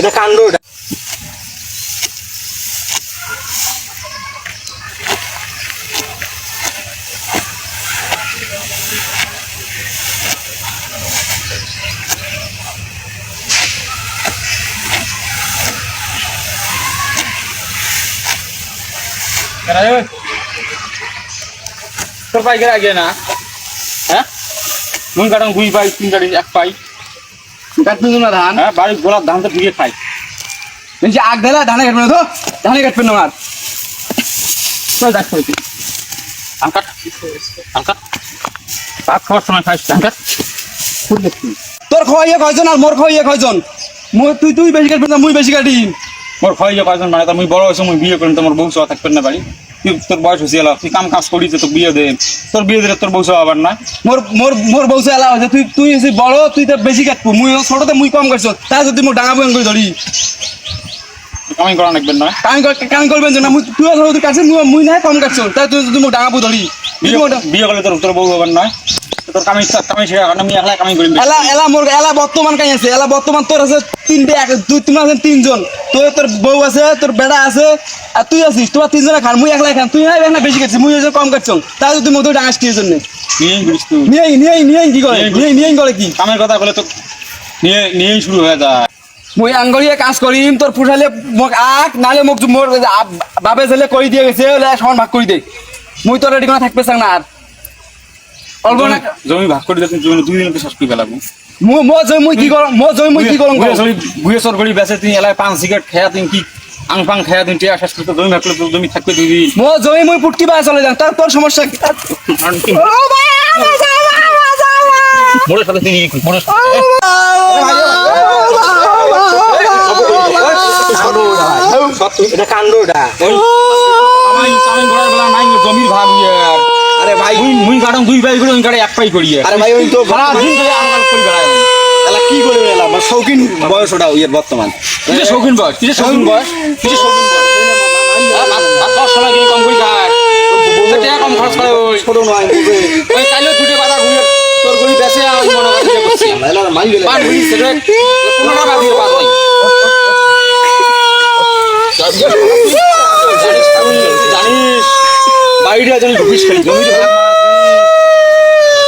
এটা কাণ্ড এটা। তোর পাইকার আগে না হ্যাঁ? নুন কাটন, দুই পাই, তিন কাটি এক পাই। না ধান। হ্যাঁ বাড়ির গোলার ধান তো ধুয়ে খাই। বলছি আগ দিলে ধানে কাটবে না তো? ধানে কাটবে না আর। চল দেখ করেছি ধান কাট। ধান কাট। ভাত খাওয়ার সময় খাইস ধান কাট। খুব দেখছি। তোর খাওয়াইয়ে কয়জন আর মোর খাওয়াইয়ে কয়জন? মই তুই তুই বেশি কাটবি না মুই বেশি কাটি। মোর খাইয়ে কয়জন মানে মুই বড় হয়েছে মুই বিয়ে করিম তোমার বউ সহ থাকবেন না বাড়ি। তুই তোর বয়স হয়েছে এলা তুই কাম কাজ করিস তোর বিয়ে দে। তোর বিয়ে দিলে তোর বউসা আবার না মোর মোর মোর বউসা এলা হয়েছে তুই তুই হয়েছিস বড় তুই তো বেশি কাটবো। মুই ছোটতে মুই কম কাটছ তা যদি মোর ডাঙা বয়ান করে ধরি। কামি করা নাকবেন না। কামি কামি করবেন না মুই তুই ছোট কাটছিস মুই নাই কম কাটছ। তা তুই যদি মোর ডাঙা বউ ধরি। বিয়ে করলে তোর তোর বউ হবার নয় তোর কামাই কামাই শেখা কারণ আমি একলা কামাই করিম এলা এলা মোর এলা বর্তমান কাই আছে? এলা বর্তমান তোর আছে তিনটে এক দুই তুমি আছেন তিনজন। তোর তোর বউ আছে তোর বেড়া আছে আর তুই আছিস তোমার তিনজনে খান মুই একলাই খান। তুই না বেশি খাচ্ছিস মুই কম তাই তুই ডাঙাস কি জন্য নিয়েই কি করে? নিয়ে নিয়ে করে কি? কামের কথা বলে তো নিয়ে নিয়েই শুরু হয়ে যায়। মুই আঙ্গলিয়ে কাজ করিম তোর ফুটালে মোক আক নালে মোক মোর ছেলে দিয়ে গেছে সমান ভাগ করে দে। মুই তোর রেডি করে থাকবে চাং না আর। অল্প না জমি ভাগ করে দিলে জমি দুই দিনকে শেষ করে ফেলাবো মো মো মুই কি করম মো জয় মুই কি করম বুয়ে সর গড়ি তুই এলাকায় পান সিগারেট খেয়া তুই কি আং পাং খেয়া তুই টিয়া শেষ করতে জমি ভাগ করলে জমি থাকবে দুই দিন মো জয় মুই পুটকি বাই চলে যান তার তোর সমস্যা কি জামা, জামা। মোড়ের সাথে তুই মোড়ের সত্যি এটা কাণ্ড এটা কামাই কামাই করার বেলা নাই জমির ভাগ ইয়ে আর ভাই। মুই মুই কাটন দুই পাই করে ওই কাটে এক পাই করি আরে ভাই ওই তো সারা দিন ধরে আলগাল করি বেড়ায় এলা কি করে এলা মানে শৌখিন বয়স ওটা ইয়ে বর্তমান। তুই শৌখিন বয়স? তুই শৌখিন বয়স? তুই শৌখিন বয়স? কিন্তু কম করে খায় টাকা কম খরচ করে ওই। ছোট নয় ওই কাইলেও দুটো বাধা ঘুরে তোর গড়ি বেসে আমি মনে করছি। মাই গেলে পান ঘুরি সেটা কোনোটা বাদির বাদ নাই। জানিস তুই জানিস খালি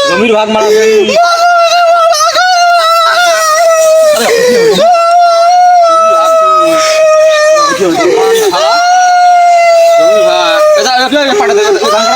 জমির ভাগ মারা তুই। জমির ভাগ মারা। জমির ভাগ। এ যা, এ যা, পাঠা দে, এ ধান